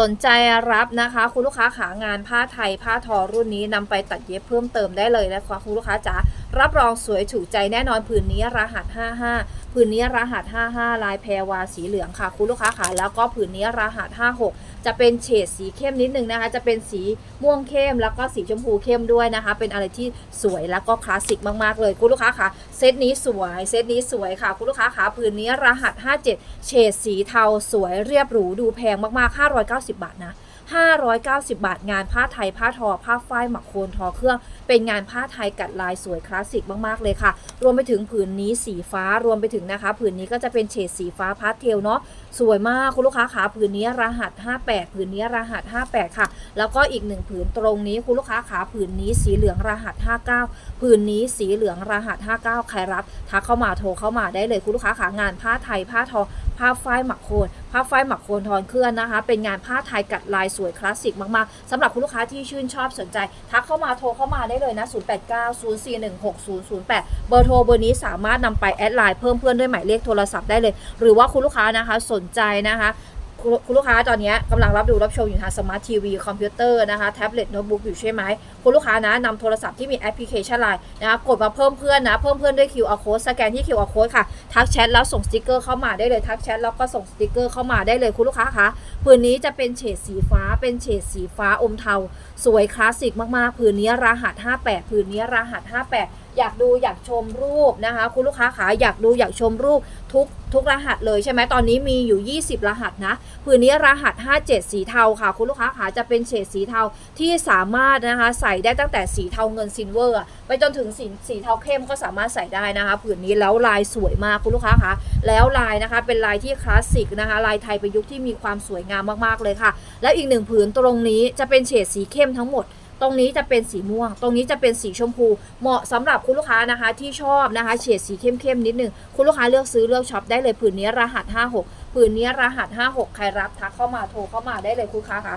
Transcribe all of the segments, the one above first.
สนใจรับนะคะ คุณลูกค้าขางานผ้าไทยผ้าทอรุ่นนี้นำไปตัดเย็บเพิ่มเติมได้เลยนะคะคุณลูกค้าจ๋า รับรองสวยถูกใจแน่นอนผืนนี้รหัส 55ผืนนี้รหัส 55 ลายแพรวาสีเหลืองค่ะ คุณลูกค้าขาแล้วก็ผืนนี้รหัส 56 จะเป็นเฉดสีเข้มนิดนึงนะคะ จะเป็นสีม่วงเข้มแล้วก็สีชมพูเข้มด้วยนะคะ เป็นอะไรที่สวยแล้วก็คลาสสิกมากๆเลยคุณลูกค้าขาเซตนี้สวยเซตนี้สวยค่ะ คุณลูกค้าขาผืนนี้รหัส 57 เฉดสีเทาสวยเรียบหรูดูแพงมากๆ 590 บาทนะ 590 บาทงานผ้าไทยผ้าทอ ผ้าฝ้ายหมักโคนทอเครื่อง เป็นงานผ้าไทยกัดลายสวยคลาสสิกมากๆเลยค่ะ รวมไปถึงผืนนี้สีฟ้ารวมไปถึงนะคะ ผืนนี้ก็จะเป็นเฉดสีฟ้าพาสเทลเนาะสวยมากคุณลูกค้าขาผืนนี้รหัส 58 ผืนนี้รหัส 58 ค่ะ แล้วก็อีกหนึ่งผืนตรงนี้คุณลูกค้าขาผืนนี้สีเหลืองรหัส 59 ผืนนี้สีเหลืองรหัส 59 ใครรับทักเข้ามาโทรเข้ามาได้เลยคุณลูกค้าขางานผ้าไทยผ้าทอ ผ้าฝ้ายหมักโคนผ้าฝ้ายหมักโคนทอนเคลื่อนนะคะ เป็นงานผ้าไทยกัดลายสวยคลาสสิกมากๆสำหรับคุณลูกค้าที่ชื่นชอบสนใจ ทักเข้ามาโทรเข้ามาได้เลยนะ 0890416008 เบอร์โทรเบอร์นี้สามารถนำไปแอดไลน์เพิ่มเพื่อนด้วยหมายเลขโทรศัพท์ได้เลย หรือว่าคุณลูกค้านะคะสนใจนะคะ คุณลูกค้าตอนนี้กำลังรับดูรับชมอยู่ทางสมาร์ททีวีคอมพิวเตอร์นะคะแท็บเล็ตโน้ตบุ๊กอยู่ใช่ไหมคุณลูกค้านะนำโทรศัพท์ที่มีแอปพลิเคชันไลน์นะคะกดมาเพิ่มเพื่อนนะ เพิ่มเพื่อนด้วย QR code สแกนที่ QR code ค่ะ ทักแชทแล้วส่งสติกเกอร์เข้ามาได้เลยทักแชทแล้วก็ส่งสติกเกอร์เข้ามาได้เลยคุณลูกค้าคะผืนนี้จะเป็นเฉดสีฟ้าเป็นเฉดสีฟ้าอมเทา สวยคลาสสิกมากๆผืนนี้รหัส 58ผืนนี้รหัส 58 อยากดูอยากชมรูปนะคะ คุณลูกค้าขาอยากดูอยากชมรูปทุกทุกรหัสเลยใช่ไหมตอนนี้มีอยู่ 20 รหัสนะผืนนี้รหัส 57 สีเทาค่ะ คุณลูกค้าขาจะเป็นเฉดสีเทาที่สามารถนะคะใส่ได้ตั้งแต่สีเทาเงินซิลเวอร์ไปจนถึงสีสีเทาเข้มก็สามารถใส่ได้นะคะผืนนี้แล้วลายสวยมากคุณลูกค้าคะแล้วลายนะคะเป็นลายที่คลาสสิกนะคะ ลายไทยประยุกต์ที่มีความสวยงามมากๆเลยค่ะ แล้วอีกหนึ่งผืนตรงนี้จะเป็นเฉดสีเข้มทั้งหมด ตรงนี้จะเป็นสีม่วง ตรงนี้จะเป็นสีชมพู เหมาะสำหรับคุณลูกค้านะคะ ที่ชอบนะคะเฉดสีเข้มๆนิดนึงคุณลูกค้าเลือกซื้อเลือกช็อปได้เลยผืนนี้รหัส 56ผืนนี้รหัส 56 ใครรับทักเข้ามาโทรเข้ามาได้เลยคุณลูกค้าค่ะ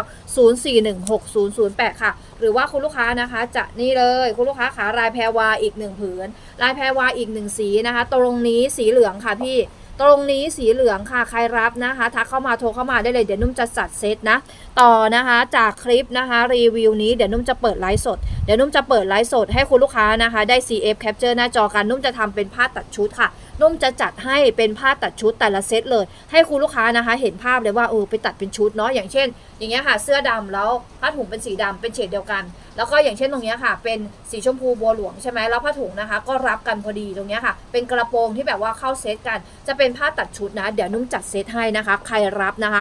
089 041 6008 ค่ะ หรือว่าคุณลูกค้านะคะจะนี่เลยคุณลูกค้าขาลายแพรวาอีกหนึ่งผืน ลายแพรวาอีกหนึ่งสีนะคะ ตรงนี้สีเหลืองค่ะพี่ ตรงนี้สีเหลืองค่ะใครรับนะคะทักเข้ามาโทรเข้ามาได้เลยเดี๋ยวนุ่มจะจัดเซตนะต่อนะคะจากคลิปนะคะรีวิวนี้เดี๋ยวนุ่มจะเปิดไลฟ์สดเดี๋ยวนุ่มจะเปิดไลฟ์สดให้คุณลูกค้านะคะได้ CF Capture หน้าจอกันนุ่มจะทำเป็นผ้าตัดชุดค่ะนุ่มจะจัดให้เป็นผ้าตัดชุดแต่ละเซตเลย ให้คุณลูกค้านะคะ เห็นภาพเลยว่าเออไปตัดเป็นชุดเนาะอย่างเช่น อย่างเงี้ยค่ะ เสื้อดำแล้วผ้าถุงเป็นสีดำเป็นเฉดเดียวกัน แล้วก็อย่างเช่นตรงเนี้ยค่ะ เป็นสีชมพูบัวหลวงใช่ไหมแล้วผ้าถุงนะคะ ก็รับกันพอดีตรงเนี้ยค่ะ เป็นกระโปรงที่แบบว่าเข้าเซตกัน จะเป็นผ้าตัดชุดนะ เดี๋ยวนุ่มจัดเซตให้นะคะ ใครรับนะคะ